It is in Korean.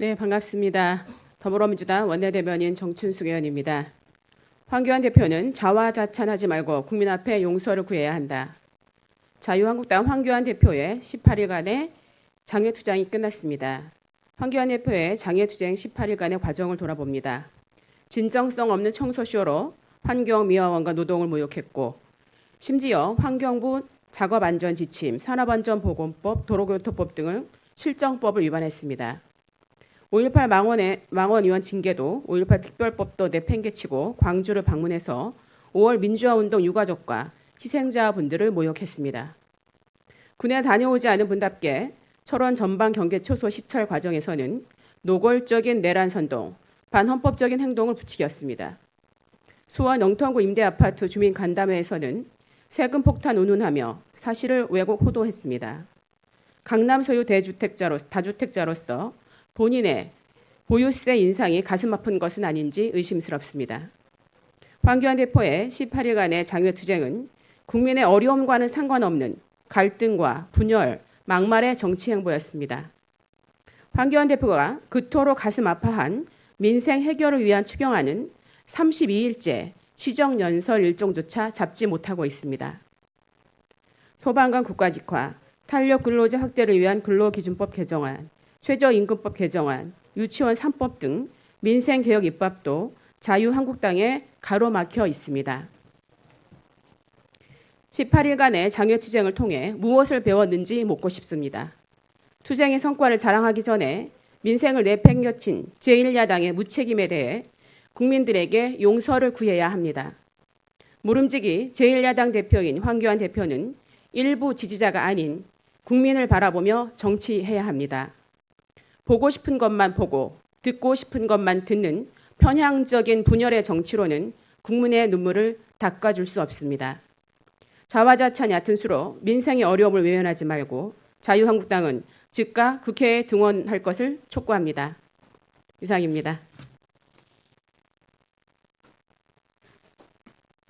네, 반갑습니다. 더불어민주당 원내대변인 정춘숙 의원입니다. 황교안 대표는 자화자찬하지 말고 국민 앞에 용서를 구해야 한다. 자유한국당 황교안 대표의 18일간의 장외투쟁이 끝났습니다. 황교안 대표의 장외투쟁 18일간의 과정을 돌아봅니다. 진정성 없는 청소쇼로 환경미화원과 노동을 모욕했고 심지어 환경부 작업안전지침, 산업안전보건법, 도로교통법 등을 실정법을 위반했습니다. 5.18 망원의 망원 의원 징계도 5.18 특별법도 내팽개치고 광주를 방문해서 5월 민주화운동 유가족과 희생자분들을 모욕했습니다. 군에 다녀오지 않은 분답게 철원 전방 경계 초소 시찰 과정에서는 노골적인 내란 선동, 반헌법적인 행동을 부추겼습니다. 수원 영통구 임대 아파트 주민 간담회에서는 세금 폭탄 운운하며 사실을 왜곡 호도했습니다. 강남 소유 대주택자로 다주택자로서 본인의 보유세 인상이 가슴 아픈 것은 아닌지 의심스럽습니다. 황교안 대표의 18일간의 장외투쟁은 국민의 어려움과는 상관없는 갈등과 분열, 막말의 정치 행보였습니다. 황교안 대표가 그토록 가슴 아파한 민생 해결을 위한 추경안은 32일째 시정 연설 일정조차 잡지 못하고 있습니다. 소방관 국가직화, 탄력 근로자 확대를 위한 근로기준법 개정안, 최저임금법 개정안, 유치원 3법 등 민생 개혁 입법도 자유한국당에 가로막혀 있습니다. 18일간의 장외 투쟁을 통해 무엇을 배웠는지 묻고 싶습니다. 투쟁의 성과를 자랑하기 전에 민생을 내팽겨친 제1야당의 무책임에 대해 국민들에게 용서를 구해야 합니다. 모름지기 제1야당 대표인 황교안 대표는 일부 지지자가 아닌 국민을 바라보며 정치해야 합니다. 보고 싶은 것만 보고 듣고 싶은 것만 듣는 편향적인 분열의 정치로는 국민의 눈물을 닦아줄 수 없습니다. 자화자찬 얕은 수로 민생의 어려움을 외면하지 말고 자유한국당은 즉각 국회에 등원할 것을 촉구합니다. 이상입니다.